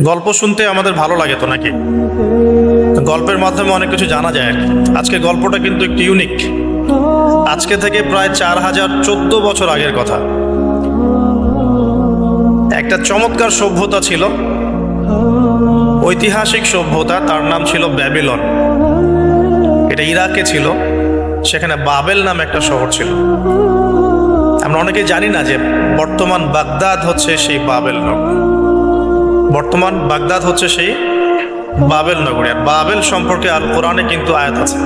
গল্প শুনতে আমাদের ভালো লাগে তো নাকি? গল্পের মাধ্যমে অনেক কিছু জানা যায়। আজকে গল্পটা কিন্তু একটু ইউনিক আজকে থেকে প্রায় চার হাজার চোদ্দ বছর আগের কথা। একটা চমৎকার সভ্যতা ছিল। ঐতিহাসিক সভ্যতা, তার নাম ছিল ব্যাবিলন। এটা ইরাকে ছিল, সেখানে বাবেল নামে একটা শহর ছিল। আমরা অনেকে জানি না যে বর্তমান বাগদাদ হচ্ছে সেই বাবেল নগর বর্তমান বাগদাদ হচ্ছে সেই বাবেল নগরী। আর বাবেল সম্পর্কে আল কোরআনে কিন্তু আয়াত আছে।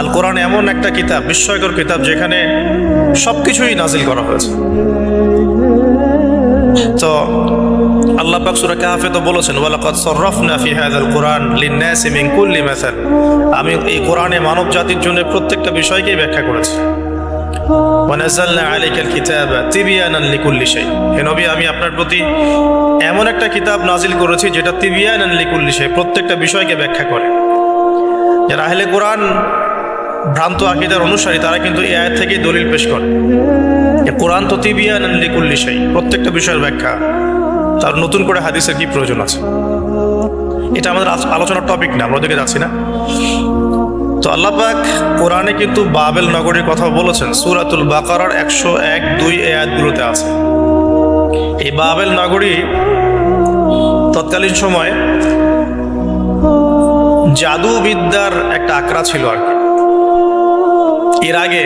আল কোরআন এমন একটা কিতাব, বিস্ময়কর কিতাব, যেখানে সবকিছুই নাজিল করা হয়েছে। তো আল্লাহ পাক সূরা কাহফে তো বলেছেন, ওয়ালাকাদ সাররাফনা ফি হাযাল কুরআন লিন-নাসি মিন কুল্লি মাসাল। আমি এই কোরআনে মানব জাতির জন্য প্রত্যেকটা বিষয়কেই ব্যাখ্যা করেছি। আমি আপনার প্রতি এমন একটা কিতাব নাজিল করেছি যেটা প্রত্যেকটা বিষয়কে ব্যাখ্যা করে। কোরআন ভ্রান্ত আকিদার অনুসারী, তারা কিন্তু থেকেই দলিল পেশ করে কোরআন তো শাই, প্রত্যেকটা বিষয়ের ব্যাখ্যা। তার নতুন করে হাদিসের কি প্রয়োজন আছে? এটা আমাদের আলোচনার টপিক না, আমরা যাচ্ছি না। তো আল্লাহ পাক কোরআনে কিন্তু বাবেল নগরীর কথা বলেছেন। সুরাতুল বাকারার একশো এক দুই এ আছে। এই বাবেল নগরী তৎকালীন সময় জাদুবিদ্যার একটা আকড়া ছিল আর এর আগে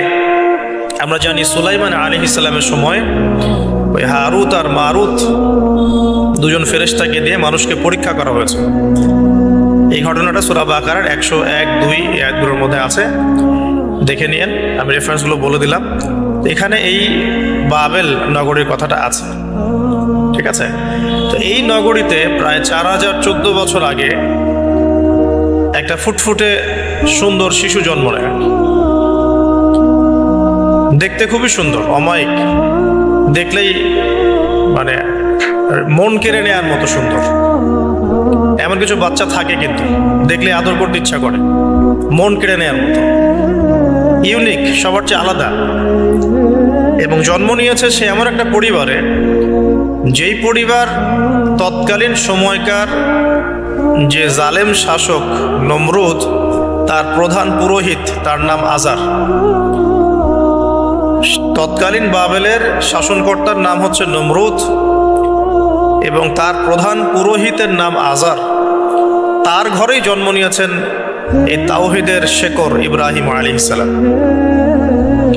আমরা জানি সুলাইমান আলী ইসলামের সময় ওই হারুত আর মারুত দুজন ফেরেশতাকে দিয়ে মানুষকে পরীক্ষা করা হয়েছে। এই ঘটনাটা সুরা বাকারার একশো এক, দুই একগুলোর মধ্যে আছে। দেখে নিয়েন, আমি রেফারেন্সগুলো বলে দিলাম। এখানে এই বাবেল নগরীর কথাটা আছে। ঠিক আছে? তো এই নগরীতে প্রায় চার হাজার চোদ্দ বছর আগে একটা ফুটফুটে সুন্দর শিশু জন্ম নেয়। দেখতে খুবই সুন্দর, অমায়িক। দেখলেই মানে মন কেড়ে নেওয়ার মতো সুন্দর। কিছু বাচ্চা থাকে কিন্তু। দেখলে আদর করতে ইচ্ছা করে। মন কেড়ে নেওয়ার মতো। ইউনিক, সবার চেয়ে আলাদা। এবং জন্ম নিয়েছে সে এমন একটা পরিবারে, যেই পরিবার তৎকালীন সময়কার যে জালেম শাসক নমরুদ, তার প্রধান পুরোহিত, তার নাম আজার। তৎকালীন বাবেলের শাসনকর্তার নাম হচ্ছে নমরুদ এবং তার প্রধান পুরোহিতের নাম আজার। তার ঘরেই জন্ম নিয়েছেন এই তাওহিদের শেকর ইব্রাহিম আলী ইসালাম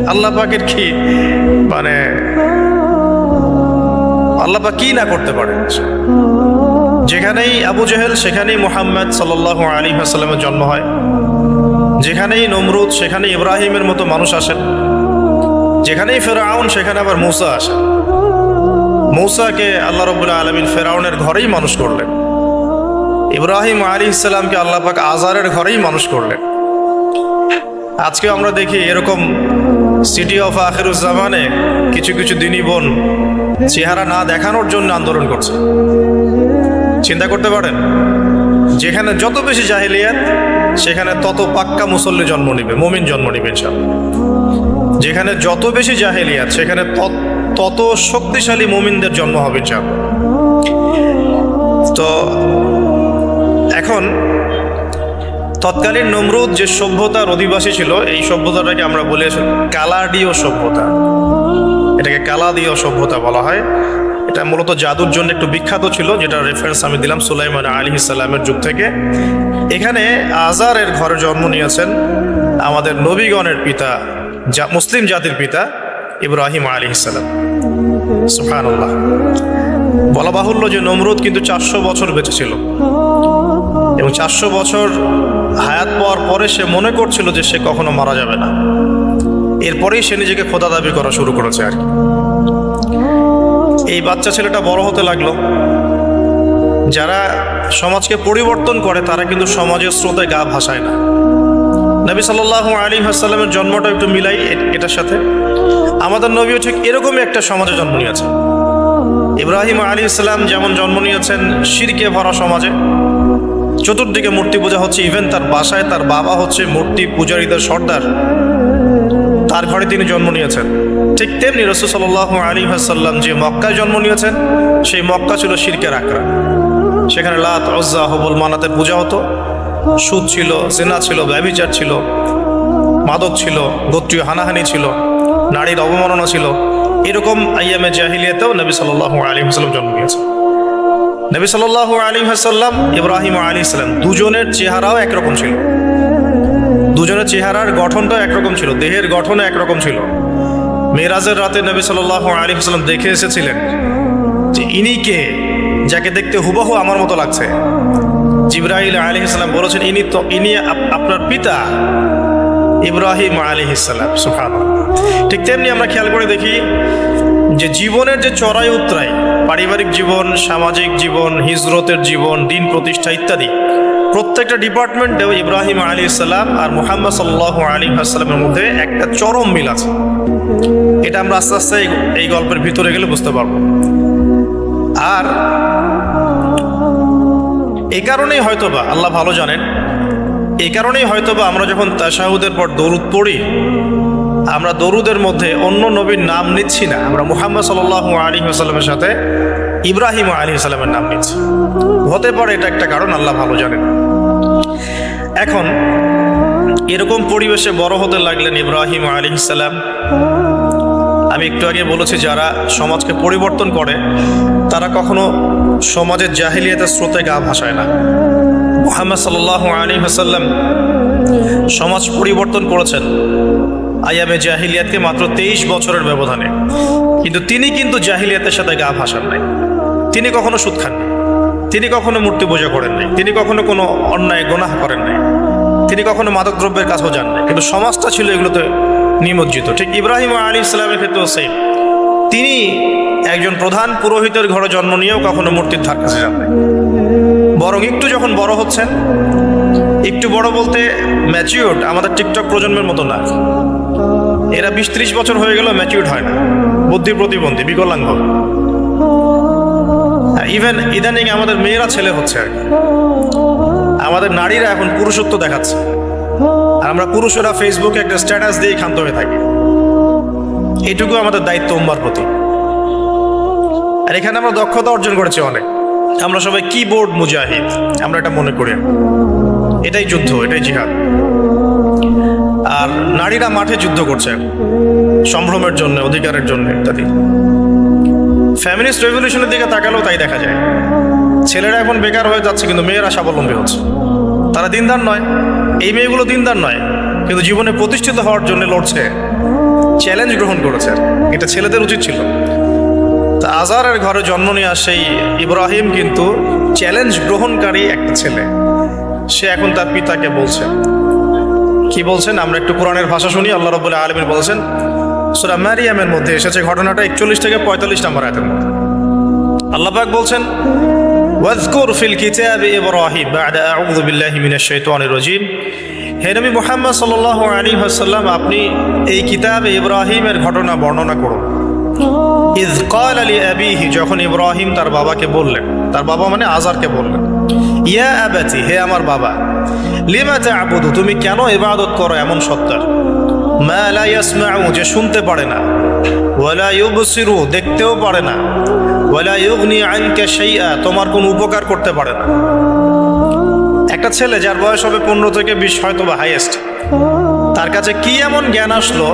আল্লাহ পাকের কি মানে আল্লাহ পাক কি না করতে পারেন? যেখানেই আবু জেহেল, সেখানেই মোহাম্মদ সাল্লাহ আলী আসাল্লামের জন্ম হয়। যেখানেই নমরুদ, সেখানেই ইব্রাহিমের মতো মানুষ আসেন। যেখানেই ফেরাউন, সেখানে আবার মৌসা আসেন। মৌসাকে আল্লাহ রবুল্লাহ আলমিন ফেরাউনের ঘরেই মানুষ করলেন। ইব্রাহিম আলী ইসলামকে আল্লাহ পাক আজারের ঘরেই মানুষ করলেন। আজকে আমরা দেখি এরকম সিটি অফ আখিরুজ্জামানে কিছু কিছু দিনী বোন চেহারা না দেখানোর জন্য আন্দোলন করছে। চিন্তা করতে পারেন, যেখানে যত বেশি জাহিলিয়াত, সেখানে তত পাক্কা মুসল্লি জন্ম নিবে, মমিন জন্ম নিবে। যেখানে যত বেশি জাহেলিয়াত, সেখানে তত- তত শক্তিশালী মুমিনদের জন্ম হবে চাপ তো এখন তৎকালীন নমরুদ যে সভ্যতার অধিবাসী ছিল, এই সভ্যতাটাকে আমরা বলে কালাডীয় সভ্যতা। এটাকে কালাদীয় সভ্যতা বলা হয়। এটা মূলত জাদুর জন্য একটু বিখ্যাত ছিল যেটা রেফারেন্স আমি দিলাম সুলাইমান আলী ইসাল্লামের যুগ থেকে। এখানে আজারের ঘরে জন্ম নিয়েছেন আমাদের নবীগণের পিতা যা মুসলিম জাতির পিতা ইব্রাহিম আলী ইসাল্লাম সুফান বলা বাহুল্য যে নমরুদ কিন্তু চারশো বছর বেঁচে ছিল। এবং চারশো বছর হায়াত পাওয়ার পরে সে মনে করছিল যে সে কখনো মারা যাবে না। এরপরেই সে নিজেকে খোদা দাবি করা শুরু করেছে আর কি। এই বাচ্চা ছেলেটা বড় হতে লাগল। যারা সমাজকে পরিবর্তন করে, তারা কিন্তু সমাজের স্রোতে গা ভাসায় না। নবী সাল্লাহ আলী হাসাল্লামের জন্মটা একটু মিলাই এটার সাথে। আমাদের নবীও ঠিক এরকমই একটা সমাজে জন্ম নিয়েছেন। ইব্রাহিম আলী ইসলাম যেমন জন্ম নিয়েছেন শিরকে ভরা সমাজে চতুর্দিকে মূর্তি পূজা হচ্ছে ইভেন তার বাসায় তার বাবা হচ্ছে মূর্তি পূজারীদের সর্দার। তার ঘরে তিনি জন্ম নিয়েছেন। ঠিক তেমনি রসুল সাল্লাহ আলী হাসাল্লাম যে মক্কায় জন্ম নিয়েছেন, সেই মক্কা ছিল শিরকের আঁকড়া সেখানে লাত অজ্জা হবল মানাতে পূজা হতো। সুদ ছিল, জেনা ছিল ব্যবিচার ছিল, মাদক ছিল, গোত্রীয় হানাহানি ছিল, নারীর অবমাননা ছিল। এরকম আইয়ামে জাহিলিয়াতেও নবী সাল্লাহ আলী হাসাল্লাম জন্ম নিয়েছে নবী সাল্লাহ আলী হাসাল্লাম ইব্রাহিম আলী ইসলাম দুজনের চেহারাও একরকম ছিল। দুজনের চেহারার গঠনটাও একরকম ছিল, দেহের গঠনও একরকম ছিল। মেরাজের রাতে নবী সাল্লাহ আলী হাসাল্লাম দেখে এসেছিলেন যে ইনি কে, যাকে দেখতে হুবহু আমার মতো লাগছে। জিব্রাহিল আলী ইসলাম বলেছেন, ইনি তো, ইনি আপনার পিতা ইব্রাহিম আলী ইসলাম সুফান ঠিক তেমনি আমরা খেয়াল করে দেখি যে জীবনের যে চড়াই উত্তরাই পারিবারিক জীবন, সামাজিক জীবন, হিজরতের জীবন, দিন প্রতিষ্ঠা ইত্যাদি। প্রত্যেকটা ডিপার্টমেন্টেও ইব্রাহিম আলী ইসলাম আর মুহাম্মদ সাল্লাহ আলী আসসালামের মধ্যে একটা চরম মিল আছে। এটা আমরা আস্তে আস্তে এই- গল্পের ভিতরে গেলে বুঝতে পারব। আর এই কারণেই হয়তোবা, আল্লাহ ভালো জানেন এই কারণেই হয়তোবা আমরা যখন তাশাহুদের পর দরুদ পড়ি আমরা দরুদের মধ্যে অন্য নবীর নাম নিচ্ছি না। আমরা মুহাম্মদ সাল্লাহ আলী সাল্লামের সাথে ইব্রাহিম আলী সাল্লামের নাম নিচ্ছি। হতে পারে এটা একটা কারণ, আল্লাহ ভালো জানেন। এখন এরকম পরিবেশে বড় হতে লাগলেন ইব্রাহিম আলী সাল্লাম আমি একটু আগে বলেছি, যারা সমাজকে পরিবর্তন করে, তারা কখনো সমাজের জাহিলিয়াতের স্রোতে গা ভাসায় না। মোহাম্মদ সাল্লাহ আলী হাসাল্লাম সমাজ পরিবর্তন করেছেন। আয়ামে জাহিলিয়াতকে মাত্র তেইশ বছরের ব্যবধানে। কিন্তু তিনি কিন্তু জাহিলিয়াতের সাথে গা ভাসান নাই। তিনি কখনো সুদ খান তিনি কখনো মূর্তি পূজা করেন নাই। তিনি কখনো কোনো অন্যায়, গোনাহ করেন নাই। তিনি কখনো মাদক দ্রব্যের কাছেও যান নাই। কিন্তু সমাজটা ছিল এগুলোতে নিমজ্জিত। ঠিক ইব্রাহিম আলী ইসলামের ক্ষেত্রেও সেম তিনি একজন প্রধান পুরোহিতের ঘরে জন্ম নিয়েও কখনো মূর্তির ধার কাছে যান নাই। বরং একটু যখন বড় হচ্ছেন, একটু বড় বলতে ম্যাচিউর্ড আমাদের টিকটক প্রজন্মের মতো না। এরা বিশ ত্রিশ বছর হয়ে গেল ম্যাচিউর্ড হয় না। বুদ্ধি প্রতিবন্ধী, বিকলাঙ্গ। ইভেন ইদানিং আমাদের মেয়েরা ছেলে হচ্ছে আর আমাদের নারীরা এখন পুরুষত্ব দেখাচ্ছে। আর আমরা পুরুষেরা ফেসবুকে একটা স্ট্যাটাস দিয়ে ক্ষান্ত হয়ে থাকি। এটুকু আমাদের দায়িত্ব উম্মার প্রতি। আর এখানে আমরা দক্ষতা অর্জন করেছি অনেক। আমরা সবাই কিবোর্ড মুজাহিদ। আমরা এটা মনে করি। এটাই যুদ্ধ, এটাই জিহাদ। আর নারীরা মাঠে যুদ্ধ করছে। সম্ভ্রমের জন্য, অধিকারের জন্য ইত্যাদি। ফ্যামিলিস্ট রেভলিউশনের দিকে তাকালেও তাই দেখা যায়। ছেলেরা এখন বেকার হয়ে যাচ্ছে, কিন্তু মেয়েরা স্বাবলম্বী হচ্ছে। তারা দিনদার নয়। এই মেয়েগুলো দিনদার নয়, কিন্তু জীবনে প্রতিষ্ঠিত হওয়ার জন্য লড়ছে। চ্যালেঞ্জ গ্রহণ করেছে। এটা ছেলেদের উচিত ছিল। তা আজারের ঘরে জন্ম নেওয়া সেই ইব্রাহিম কিন্তু চ্যালেঞ্জ গ্রহণকারী একটা ছেলে। সে এখন তার পিতাকে বলছে কি বলছেন? আমরা একটু কোরআনের ভাষা শুনি, আল্লাহ রবুল্লাহ আলমিন বলছেন, সুরা ম্যারিয়ামের মধ্যে এসেছে ঘটনাটা একচল্লিশ থেকে পঁয়তাল্লিশ নম্বর আয়াতের মধ্যে। আল্লাহ পাক বলছেন, ওয়াজকুর ফিল কিতাব ইব্রাহিম বাদা আউযু বিল্লাহি মিনাশ শাইতানির রাজিম। হে নবী মুহাম্মদ সাল্লাল্লাহু আলাইহি ওয়াসাল্লাম, আপনি এই কিতাবে ইব্রাহিমের ঘটনা বর্ণনা করুন। ইজ ক্বাল লি আবিহি, যখন ইব্রাহিম তার বাবাকে বললেন, তার বাবা মানে আজারকে বললেন, ইয়া আবাতি, হে আমার বাবা লিমা তা'বুদু তুমি কেন ইবাদত করো এমন সত্তার? মা লা ইয়াসমাউ, যে শুনতে পারে না। ওয়ালা ইউবসিরু, দেখতেও পারে না। ওয়ালা ইউগনি আনকা শাইআ, তোমার কোনো উপকার করতে পারে না। একটা ছেলে যার বয়স হবে পনেরো থেকে বিশ হয়তো বা হাইয়েস্ট তার কাছে কি এমন জ্ঞান আসলো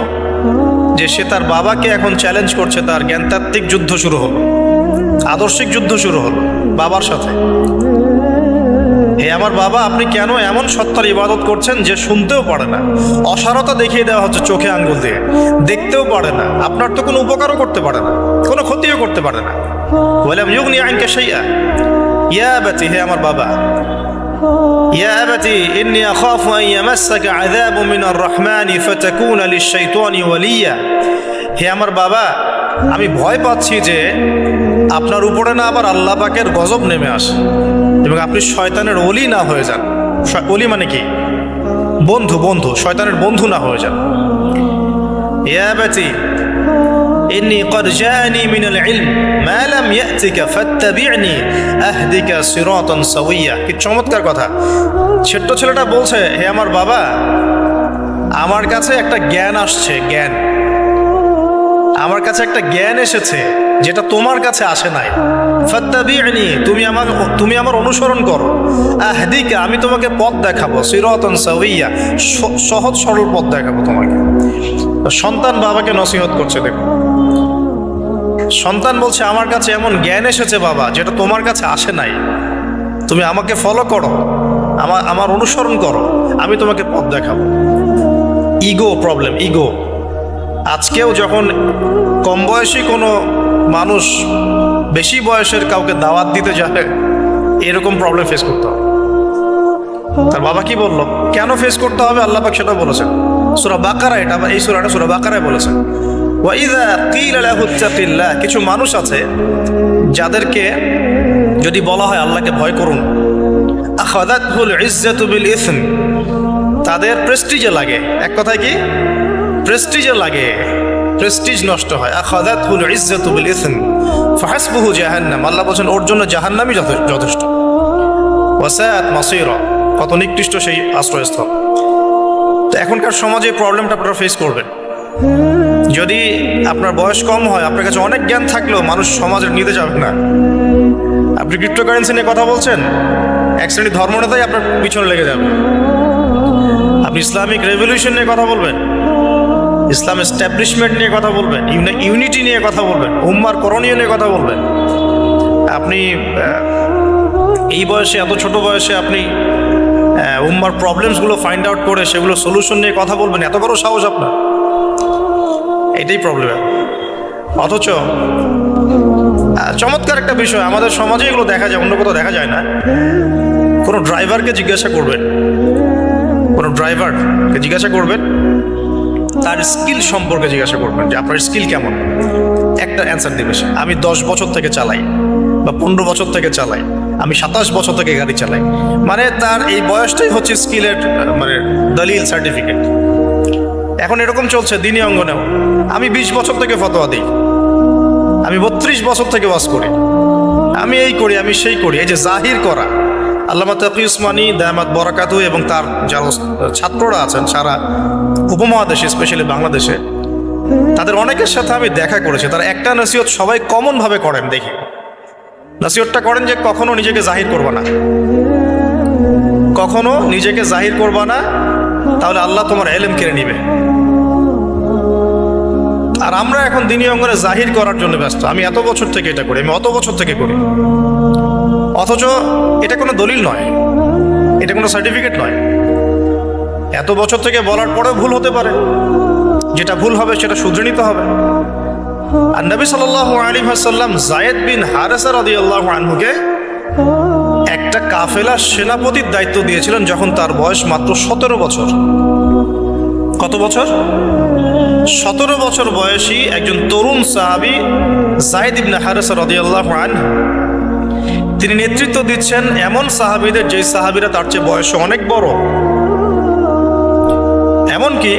যে সে তার বাবাকে এখন চ্যালেঞ্জ করছে, তার জ্ঞানতাত্ত্বিক যুদ্ধ শুরু হলো। আদর্শিক যুদ্ধ শুরু হলো বাবার সাথে। হে আমার বাবা, আপনি কেন এমন সত্তার ইবাদত করছেন যে শুনতেও পারে না? অসারতা দেখিয়ে দেওয়া হচ্ছে চোখে আঙ্গুল দিয়ে। দেখতেও পারে না। আপনার তো কোনো উপকারও করতে পারে না। কোনো ক্ষতিও করতে পারে না। বললাম যুগ নিয়ে আইনকে সেইয়া ইয়া বাতি হে আমার বাবা। ইয়া আবাতি, ইন্নি আখাফু আন ইয়ামাসাকা আযাবু মিনার রহমানি ফাতাকুনা লিশ-শাইতানি ওয়ালিয়া। হে আমার বাবা, আমি ভয় পাচ্ছি যে আপনার উপরে না আবার আল্লাহ পাকের গজব নেমে আসে। এবং আপনি শয়তানের অলি না হয়ে যান শ- অলি মানে কি বন্ধু বন্ধু শয়তানের বন্ধু না হয়ে যান ইয়া আবাতি إني قد جاءني من العلم ما لم يأتك فاتبعني أهدك صراطا سويا কি চমৎকার কথা ছোট্ট ছেলেটা বলছে হে আমার বাবা আমার কাছে একটা জ্ঞান আসছে জ্ঞান আমার কাছে একটা জ্ঞান এসেছে যেটা তোমার কাছে আসে নাই। ফাত্তাবি'নি, তুমি আমার তুমি আমার অনুসরণ করো। আহদিকা, আমি তোমাকে পথ দেখাবো, সিরাতান সাওয়িয়া, স- সহজ সরল পথ দেখাবো তোমাকে। সন্তান বাবাকে নসিহত করছে, দেখো। সন্তান বলছে, আমার কাছে এমন জ্ঞান এসেছে বাবা, যেটা তোমার কাছে আসে নাই। তুমি আমাকে ফলো করো আমার আমার অনুসরণ করো, আমি তোমাকে পথ দেখাবো। ইগো প্রবলেম ইগো আজকেও যখন কম বয়সী কোনো মানুষ বেশি বয়সের কাউকে দাওয়াত দিতে যাবে, এরকম প্রবলেম ফেস করতে হবে। তার বাবা কি বলল? কেন ফেস করতে হবে? আল্লাহ পাক সেটা বলেছেন। সুরা বাকারা এটা এই সুরাটা সুরা বাকারায় বলেছেন। কিছু মানুষ আছে যাদেরকে যদি বলা হয় আল্লাহকে ভয় করুন তাদের প্রেস্টিজে লাগে। এক কথায় কি? প্রেস্টিজে লাগে। প্রেস্টিজ নষ্ট হয়। আখাদাতহুল ইজ্জাতু বিল ইসম, ফাহাসবুহু জাহান্নাম। আল্লাহ বলেন ওর জন্য জাহান্নামই যথে- যথেষ্ট। ওয়াসাআত মাসিরা, কত নিকৃষ্ট সেই আশ্রয়স্থল। তো এখনকার সমাজে প্রবলেমটা আপনারা ফেস করবেন। যদি আপনার বয়স কম হয়, আপনার কাছে অনেক জ্ঞান থাকলেও মানুষ সমাজের নিতে যাবে না। আপনি ক্রিপ্টোকারেন্সি নিয়ে কথা বলছেন, এক শ্রেণির ধর্মনেতাই আপনার পিছনে লেগে যাবে। আপনি ইসলামিক রেভলিউশন নিয়ে কথা বলবেন। ইসলাম এস্টাবলিশমেন্ট নিয়ে কথা বলবেন ইউনিটি নিয়ে কথা বলবেন, উম্মার করণীয় নিয়ে কথা বলবেন। আপনি এই বয়সে, এত ছোট বয়সে আপনি উম্মার প্রবলেমসগুলো ফাইন্ড আউট করে সেগুলো সলিউশন নিয়ে কথা বলবেন, এত বড় সাহস আপনার। এটাই প্রবলেম অথচ চমৎকার একটা বিষয়, আমাদের সমাজে এগুলো দেখা যায়, অন্য কোথাও দেখা যায় না। কোনো ড্রাইভারকে জিজ্ঞাসা করবেন, কোনো ড্রাইভারকে জিজ্ঞাসা করবেন তার স্কিল সম্পর্কে জিজ্ঞাসা করবেন যে আপনার স্কিল কেমন? একটা অ্যান্সার দিবে সে। আমি দশ বছর থেকে চালাই বা পনেরো বছর থেকে চালাই। আমি সাতাশ বছর থেকে গাড়ি চালাই। মানে তার এই বয়সটাই হচ্ছে স্কিলের মানে দলিল সার্টিফিকেট এখন এরকম চলছে দিনী অঙ্গনেও। আমি বিশ বছর থেকে ফতোয়া দিই। আমি বত্রিশ বছর থেকে ওয়াজ করি। আমি এই করি, আমি সেই করি। এই যে জাহির করা। আল্লামা তাকি উসমানী দায়ামাত বরাকাতু এবং তার যারা ছাত্ররা আছেন সারা উপমহাদেশে, স্পেশালি বাংলাদেশে, তাদের অনেকের সাথে আমি দেখা করেছি। তার একটা নসিহত সবাই কমন ভাবে করেন দেখি। নসিহতটা করেন যে কখনো নিজেকে জাহির করবা না। কখনো নিজেকে জাহির করবা না, তাহলে আল্লাহ তোমার এলেম কেড়ে নিবে। আর আমরা এখন দিনী অঙ্গনে জাহির করার জন্য ব্যস্ত। আমি এত বছর থেকে এটা করি, আমি অত বছর থেকে করি। অথচ এটা কোনো দলিল নয়। এটা কোনো সার্টিফিকেট নয়। এত বছর থেকে বলার পরেও ভুল হতে পারে। যেটা ভুল হবে সেটা শুধরে নিতে হবে। আর নবী সাল্লাহ আলী সাল্লাম জায়েদ বিন হারেসা রদি আল্লাহ আনহুকে একটা কাফেলা সেনাপতির দায়িত্ব দিয়েছিলেন যখন তার বয়স মাত্র সতেরো বছর। কত বছর? সতেরো বছর বয়সী একজন তরুণ সাহাবি জায়দ ইবনে হারেসা রদিয়াল্লাহ আন তিনি নেতৃত্ব দিচ্ছেন এমন সাহাবিদের যে সাহাবিরা তার চেয়ে বয়সে অনেক বড়। এমনকি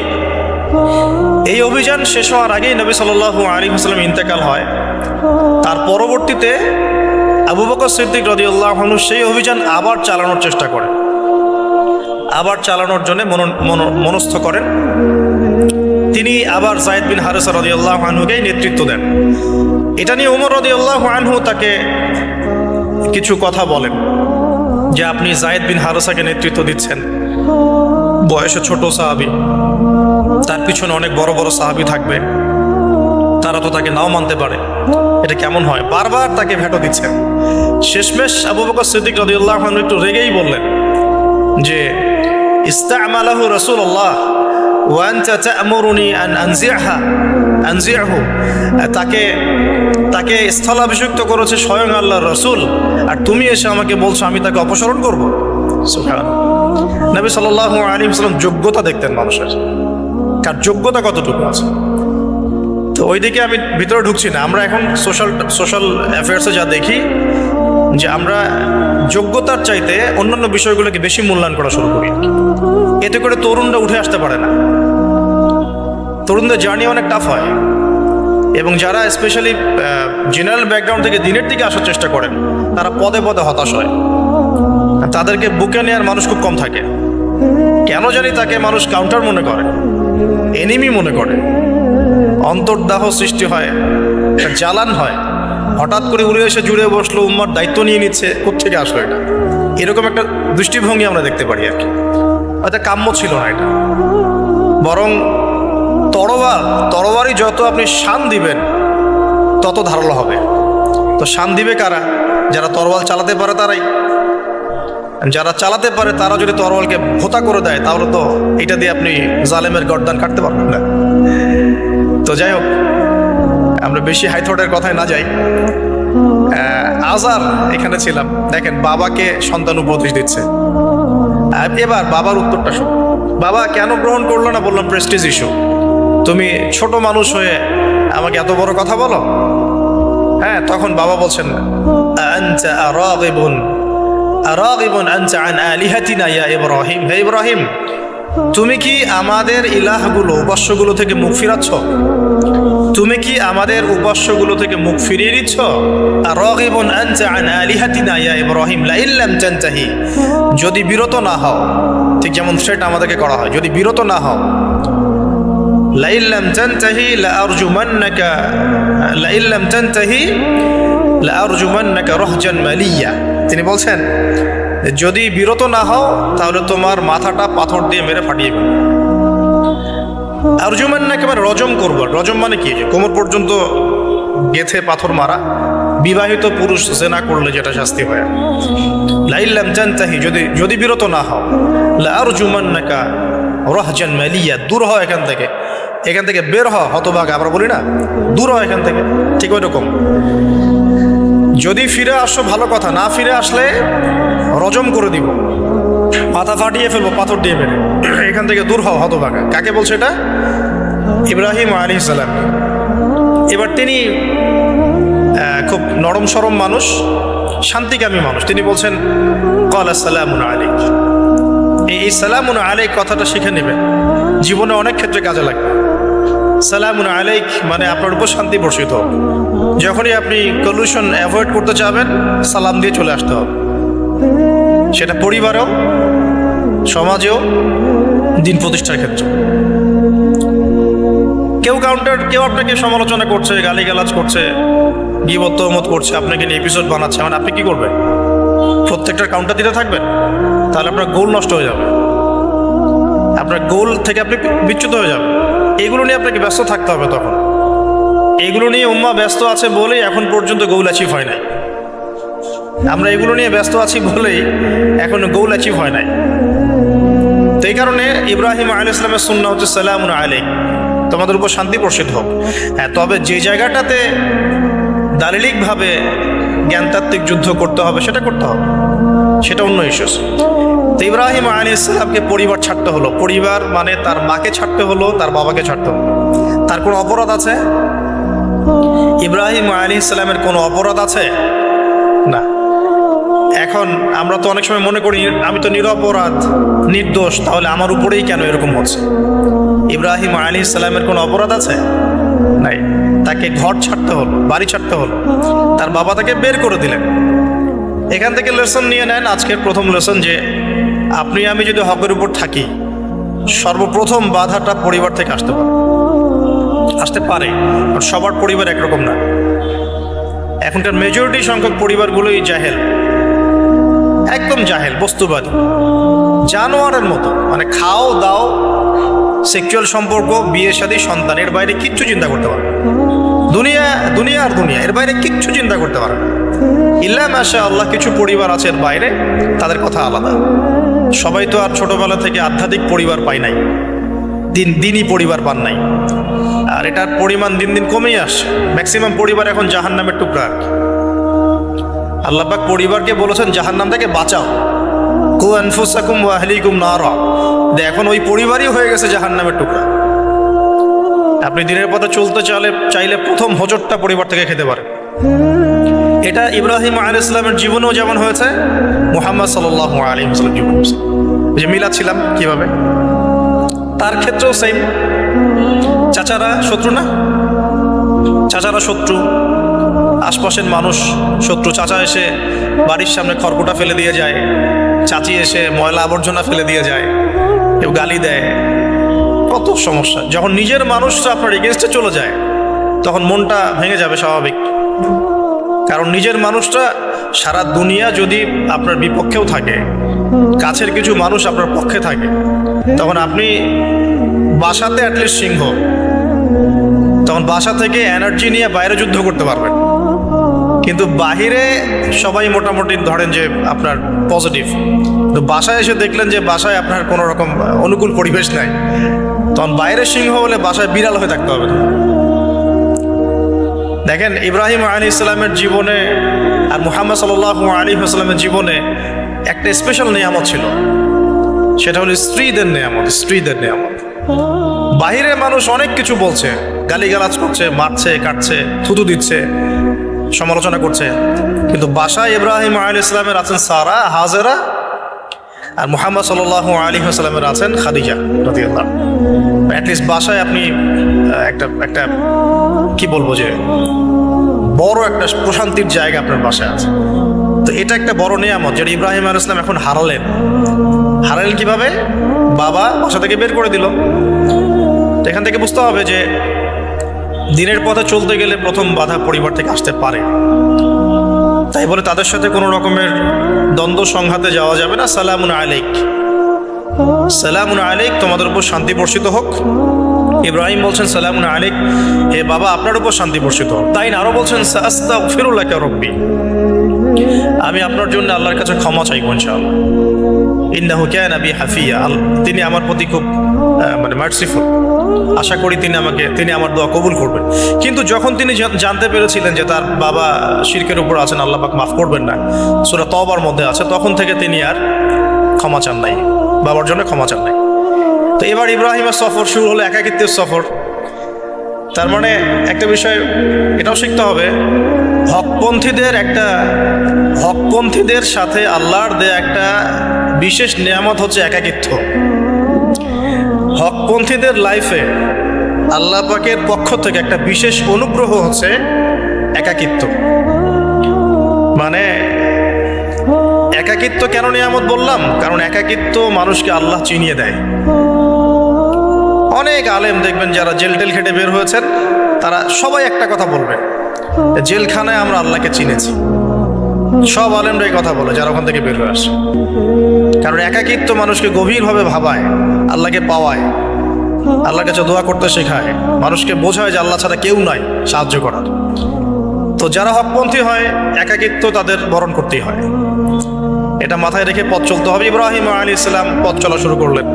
এই অভিযান শেষ হওয়ার আগেই নবী সাল্লাহ আলী হাসলাম ইন্তেকাল হয়। তার পরবর্তীতে আবু বকর সিদ্দিক রদিউল্লাহ সেই অভিযান আবার চালানোর চেষ্টা করেন। আবার চালানোর জন্য মন- মন- মনস্থ করেন। তিনি আবার জায়দ বিন হারেসা রদিউল্লাহ আনহুকেই নেতৃত্ব দেন। এটা নিয়ে উমর রদিউল্লাহ আনহু তাকে কিছু কথা বলেন, যে আপনি জায়দ বিন হারেসাকে নেতৃত্ব দিচ্ছেন। বয়সে ছোট সাহাবি, তার পিছনে অনেক বড় বড় সাহাবি থাকবে। তারা তো তাকে নাও মানতে পারে। এটা কেমন হয়? বারবার তাকে ভেটো দিচ্ছেন। শেষমেশ আবু বকর সিদ্দিক আনহু একটু রেগেই বললেন যে, ইস্তামালাহু রাসূলুল্লাহ, ওয়া আনতা তা'মুরুনি আন আনজি'হা আনজি'হু তাকে তাকে স্থলাভিষিক্ত করেছে স্বয়ং আল্লাহর রাসূল। আর তুমি এসে আমাকে বলছো, আমি তাকে অপসারণ করব। নবী সাল্লাল্লাহু আলাইহি ওয়াসাল্লাম যোগ্যতা দেখতেন মানুষের। কার যোগ্যতা কতটুকু আছে? তো ওইদিকে আমি ভিতরে ঢুকছি না। আমরা এখন সোশ্যাল সোশ্যাল অ্যাফেয়ার্সে যা দেখি, যে আমরা যোগ্যতার চাইতে অন্যান্য বিষয়গুলোকে বেশি মূল্যায়ন করা শুরু করি। এতে করে তরুণরা উঠে আসতে পারে না। তরুণদের জার্নি অনেক টাফ হয়। এবং যারা স্পেশালি জেনারেল ব্যাকগ্রাউন্ড থেকে দিনের দিকে আসার চেষ্টা করেন, তারা পদে পদে হতাশ হয়। তাদেরকে বুকে নেওয়ার মানুষ খুব কম থাকে। কেন জানি তাকে মানুষ কাউন্টার মনে করে এনিমি মনে করে। অন্তর্দাহ সৃষ্টি হয় জ্বালান হয়। হঠাৎ করে উড়ে এসে জুড়ে বসল, উম্মার দায়িত্ব নিয়ে নিচ্ছে কোথেকে আসলো এটা? এরকম একটা দৃষ্টিভঙ্গি আমরা দেখতে পারি আর কি। হয়তো কাম্য ছিল না এটা। বরং তরবার তরবারই যত আপনি শান দিবেন, তত ধারালো হবে। তো শান দিবে কারা? যারা তরোয়াল চালাতে পারে তারাই। যারা চালাতে পারে তারা যদি তরোয়ালকে ভোতা করে দেয়, তাহলে তো এটা দিয়ে আপনি জালেমের গর্দান কাটতে পারবেন না। তো যাই হোক, আমরা বেশি হাইথটের কথায় না যাই। আজার এখানে ছিলাম। দেখেন, বাবাকে সন্তান উপদেশ দিচ্ছে। এবার বাবার উত্তরটা শোন। বাবা, কেন গ্রহণ করল না বললাম প্রেস্টিজ ইস্যু তুমি ছোট মানুষ হয়ে আমাকে এত বড় কথা বলো? হ্যাঁ তখন বাবা বলছেন ইব্রাহিম। হে ইব্রাহিম, তুমি কি আমাদের ইলাহগুলো, উপাস্যগুলো থেকে মুখ ফিরাচ্ছ? তুমি কি আমাদের উপাস্যগুলো থেকে মুখ ফিরিয়ে দিচ্ছ যদি বিরত না হও, ঠিক যেমন থ্রেট আমাদেরকে করা হয়, যদি বিরত না হও তানতাহি লা আরজুমান্নাকা লা ইল্লাম তানতাহি লা আরজুমান্নাকা রাহজান মালিয়া। তিনি বলছেন, যদি বিরত না হও, তাহলে তোমার মাথাটা পাথর দিয়ে মেরে ফাটিয়ে দেবে আরজুমান না একেবারে রজম করব। রজম মানে কি? যে কোমর পর্যন্ত গেথে পাথর মারা, বিবাহিত পুরুষ জেনা করলে যেটা শাস্তি হয়। লাইল্লাম জানতাহি যদি যদি বিরত না হও লা আরজুমান নাকা রহজান মালিয়া, দূর হও এখান থেকে। এখান থেকে বের হ, হতভাগ, আমরা বলি না? দূর হ এখান থেকে, ঠিক ওই রকম যদি ফিরে আসো, ভালো কথা, না ফিরে আসলে রজম করে দিব। মাথা ফাটিয়ে ফেলব, পাথর দিয়ে মেরে। এখান থেকে দূর হও হতভাগা। কাকে বলছে এটা? ইব্রাহিম আলী সালাম। এবার তিনি খুব নরম সরম মানুষ, শান্তিকামী মানুষ। তিনি বলছেন, কল সালামুন আলিক এই সালামুন আলাইক কথাটা শিখে নেবেন। জীবনে অনেক ক্ষেত্রে কাজে লাগবে। সালামুন আলাইক মানে আপনার উপর শান্তি বর্ষিত হোক। যখনই আপনি কলুশন অ্যাভয়েড করতে চাবেন সালাম দিয়ে চলে আসতে হবে। সেটা পরিবারেও, সমাজেও, দিন প্রতিষ্ঠার ক্ষেত্রে। কেউ কাউন্টার কেউ আপনাকে সমালোচনা করছে, গালিগালাজ করছে, গিবত তহমত করছে, আপনাকে নিয়ে এপিসোড বানাচ্ছে মানে আপনি কি করবেন? প্রত্যেকটার কাউন্টার দিতে থাকবেন, তাহলে আপনার গোল নষ্ট হয়ে যাবে। আপনার গোল থেকে আপনি বিচ্যুত হয়ে যাবেন। এগুলো নিয়ে আপনাকে ব্যস্ত থাকতে হবে তখন। এগুলো নিয়ে উম্মা ব্যস্ত আছে বলেই এখন পর্যন্ত গোল অ্যাচিভ হয় নাই। আমরা এগুলো নিয়ে ব্যস্ত আছি বলেই এখন গোল অ্যাচিভ হয় নাই। তো এই কারণে ইব্রাহিম আলী ইসলামের সুন্না হচ্ছে সালাম আলী তোমাদের উপর শান্তি প্রসিদ্ধ হোক। হ্যাঁ তবে যে জায়গাটাতে দালিলিকভাবে জ্ঞানতাত্ত্বিক যুদ্ধ করতে হবে, সেটা করতে হবে। সেটা অন্য ইস্যুস তো ইব্রাহিম আলী ইসলামকে পরিবার ছাড়তে হলো। পরিবার মানে তার মাকে ছাড়তে হলো, তার বাবাকে ছাড়তে হলো। তার কোনো অপরাধ আছে? ইব্রাহিম আলী ইসলামের কোনো অপরাধ আছে? না। এখন আমরা তো অনেক সময় মনে করি, আমি তো নিরপরাধ, নির্দোষ, তাহলে আমার উপরেই কেন এরকম হচ্ছে? ইব্রাহিম আলী ইসলামের কোনো অপরাধ আছে? নাই। তাকে ঘর ছাড়তে হলো, বাড়ি ছাড়তে হলো। তার বাবা তাকে বের করে দিলেন। এখান থেকে লেসন নিয়ে নেন। আজকের প্রথম লেসন যে আপনি, আমি যদি হকের উপর থাকি, সর্বপ্রথম বাধাটা পরিবার থেকে আসতে পারে। আসতে পারে সবার পরিবার একরকম না। এখনকার মেজরিটি সংখ্যক পরিবারগুলোই জাহেল। একদম জাহেল, বস্তুবাদী। জানোয়ারের মতো মানে খাও, দাও সেক্সুয়াল সম্পর্ক, বিয়ে, শাদী সন্তানের বাইরে কিচ্ছু চিন্তা করতে পারে দুনিয়া দুনিয়া আর দুনিয়া, এর বাইরে কিচ্ছু চিন্তা করতে পারে না। ইল্লা মাসা আল্লাহ কিছু পরিবার আছে এর বাইরে, তাদের কথা আলাদা। সবাই তো আর ছোটবেলা থেকে আধ্যাত্মিক পরিবার পায় নাই। দিন দিনই পরিবার পান নাই। আর এটার পরিমাণ দিন দিন কমেই আসছে। ম্যাক্সিমাম পরিবার এখন জাহান নামের টুকরা আর কি। আল্লাপাক পরিবারকে বলেছেন জাহান নাম থেকে বাঁচাও। কু আনফুসাকুম ওয়াহলিকুম নারা। এখন ওই পরিবারই হয়ে গেছে জাহান নামের টুকরা। আপনি দিনের পথে চলতে চাইলে চাইলে প্রথম হজরটা পরিবার থেকে খেতে পারেন। এটা ইব্রাহিম আল ইসলামের জীবনেও যেমন হয়েছে, মুহাম্মদ সাল্লাহ আলী ইসলাম জীবন যে মিলা ছিলাম কীভাবে? তার ক্ষেত্রেও সেম। চাচারা শত্রু না? চাচারা শত্রু, আশপাশের মানুষ শত্রু। চাচা এসে বাড়ির সামনে খড়কুটা ফেলে দিয়ে যায়, চাচি এসে ময়লা আবর্জনা ফেলে দিয়ে যায়, কেউ গালি দেয়। কত সমস্যা। যখন নিজের মানুষরা আপনার এগেনস্টে চলে যায়, তখন মনটা ভেঙে যাবে স্বাভাবিক। কারণ নিজের মানুষটা সারা দুনিয়া যদি আপনার বিপক্ষেও থাকে, কাছের কিছু মানুষ আপনার পক্ষে থাকে, তখন আপনি বাসাতে অ্যাটলিস্ট সিংহ। তখন বাসা থেকে এনার্জি নিয়ে বাইরে যুদ্ধ করতে পারবেন। কিন্তু বাহিরে সবাই মোটামুটি ধরেন যে আপনার পজিটিভ তো বাসায় এসে দেখলেন যে বাসায় আপনার কোনো রকম অনুকূল পরিবেশ নাই। তখন বাইরের সিংহ হলে বাসায় বিড়াল হয়ে থাকতে হবে দেখেন ইব্রাহিম আলী ইসলামের জীবনে আর মুহাম্মদ সাল আলী আসলামের জীবনে একটা স্পেশাল নিয়ামত ছিল। সেটা হলো স্ত্রীদের নিয়ামত স্ত্রীদের নিয়ামত। বাহিরে মানুষ অনেক কিছু বলছে, গালিগালাজ করছে, মারছে, কাটছে, থুতু দিচ্ছে, সমালোচনা করছে। কিন্তু বাসায় ইব্রাহিম আলী ইসলামের আছেন সারা, হাজেরা আর মুহাম্মদ সাল আলী আসলামের আছেন খাদিজা রদিয়াল্লাহ অ্যাটলিস্ট বাসায় আপনি একটা একটা, কি বলব যে, বড় একটা প্রশান্তির জায়গা আপনার বাসায় আছে। তো এটা একটা বড় নিয়ামত যেটা ইব্রাহিম আল ইসলাম এখন হারালেন। হারালেন কীভাবে? বাবা বাসা থেকে বের করে দিল। তো এখান থেকে বুঝতে হবে যে, দিনের পথে চলতে গেলে প্রথম বাধা পরিবার থেকে আসতে পারে। তাই বলে তাদের সাথে কোনো রকমের দ্বন্দ্ব সংঘাতে যাওয়া যাবে না। সালামুন আলাইক। সালামুন আলাইক, তোমাদের উপর শান্তি বর্ষিত হোক। ইব্রাহিম বলছেন, সালামুন আলাইক, হে বাবা, আপনার উপর শান্তি বর্ষিত হোক। তাই আরও বলছেন রব্বি। আমি আপনার জন্য আল্লাহর কাছে ক্ষমা চাইব ইনশাআল্লাহ। ইন্নাহু কানা বি হাফিয়া। তিনি আমার প্রতি খুব মানে মার্সিফুল আশা করি তিনি আমাকে, তিনি আমার দোয়া কবুল করবেন। কিন্তু যখন তিনি জানতে পেরেছিলেন যে তার বাবা শিরকের উপর আছেন, আল্লাহ পাক মাফ করবেন না, সুরা তবার মধ্যে আছে, তখন থেকে তিনি আর ক্ষমা চান নাই। বাবার জন্য ক্ষমা চান নাই। তো এবার ইব্রাহিমের সফর শুরু হলো একাকিত্বের সফর। তার মানে একটা বিষয়, এটাও শিখতে হবে, হকপন্থীদের একটা, হকপন্থীদের সাথে আল্লাহর দেয়া একটা বিশেষ নিয়ামত হচ্ছে একাকিত্ব। হকপন্থীদের লাইফে আল্লাহ পাকের পক্ষ থেকে একটা বিশেষ অনুগ্রহ হচ্ছে একাকিত্ব। মানে একাকিত্ব কেন নিয়ামত বললাম? কারণ একাকিত্ব মানুষকে আল্লাহ চিনিয়ে দেয়। অনেক আলেম দেখবেন যারা জেল টেল খেটে বের হয়েছেন, তারা সবাই একটা কথা বলবে। জেলখানায় আমরা আল্লাহকে চিনেছি। সব আলেমরা এই কথা বলে, যারা ওখান থেকে বের হয়ে আসে। কারণ একাকিত্ব মানুষকে গভীরভাবে ভাবায়, আল্লাহকে পাওয়ায়। আল্লাহর কাছে দোয়া করতে শেখায়। মানুষকে বোঝায় যে আল্লাহ ছাড়া কেউ নাই, সাহায্য করার। তো যারা হকপন্থী হয়, একাকিত্ব তাদের বরণ করতেই হয়। এটা মাথায় রেখে পথ চলতে হবে। ইব্রাহিম আলী ইসলাম পথ চলা শুরু করলেন।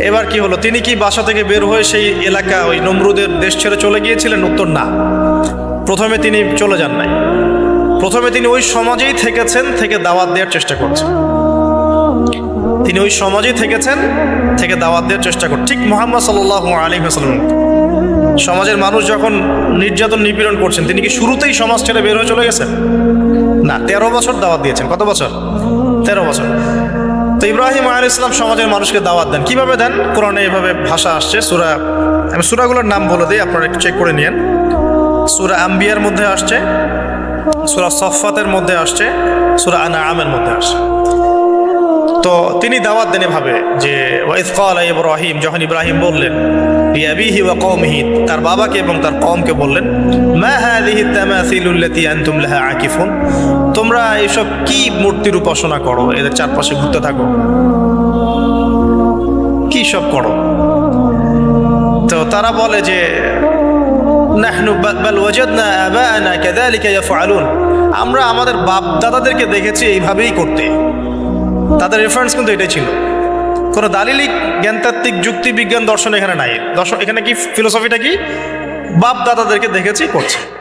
এবার কি হলো? তিনি কি বাসা থেকে বের হয়ে সেই এলাকা, ওই নমরুদের দেশ ছেড়ে চলে গিয়েছিলেন? উত্তর, না। প্রথমে তিনি চলে যান নাই। প্রথমে তিনি ওই সমাজেই থেকেছেন, থেকে দাওয়াত দেওয়ার চেষ্টা করছেন। তিনি ওই সমাজেই থেকেছেন, থেকে দাওয়াত দেওয়ার চেষ্টা করছেন ঠিক মোহাম্মদ সাল্লাহ আলী হাসলাম সমাজের মানুষ যখন নির্যাতন নিপীড়ন করছেন, তিনি কি শুরুতেই সমাজ ছেড়ে বের হয়ে চলে গেছেন? না, তেরো বছর দাওয়াত দিয়েছেন। কত বছর? তেরো বছর। তো ইব্রাহিম আলী ইসলাম সমাজের মানুষকে দাওয়াত দেন। কীভাবে দেন? কোরআনে এভাবে ভাষা আসছে, সুরা আমি সুরাগুলোর নাম বলে দিই, আপনারা একটু চেক করে নিন সুরা আম্বিয়ার মধ্যে আসছে, সুরা সফাতের মধ্যে আসছে, সুরা আনা আমের মধ্যে আসছে। তো তিনি দাওয়াত দেন এভাবে যে ওয়াইদ ক্বালা ইব্রাহিম, যখন ইব্রাহিম বললেন তার বাবাকে এবং তার কমকে বললেন তোমরা এসব কি মূর্তির উপাসনা করো? এদের চারপাশে ঘুরতে থাকো। কি সব করো? তো তারা বলে যে আমরা আমাদের বাপ দাদাদেরকে দেখেছি এইভাবেই করতে। তাদের রেফারেন্স কিন্তু এটাই ছিল। কোনো দালিলিক জ্ঞানতাত্ত্বিক যুক্তি বিজ্ঞান দর্শন এখানে নাই। দর্শন এখানে কি ফিলোসফিটা কি? বাপ দাদাদেরকে দেখেছি, করছে।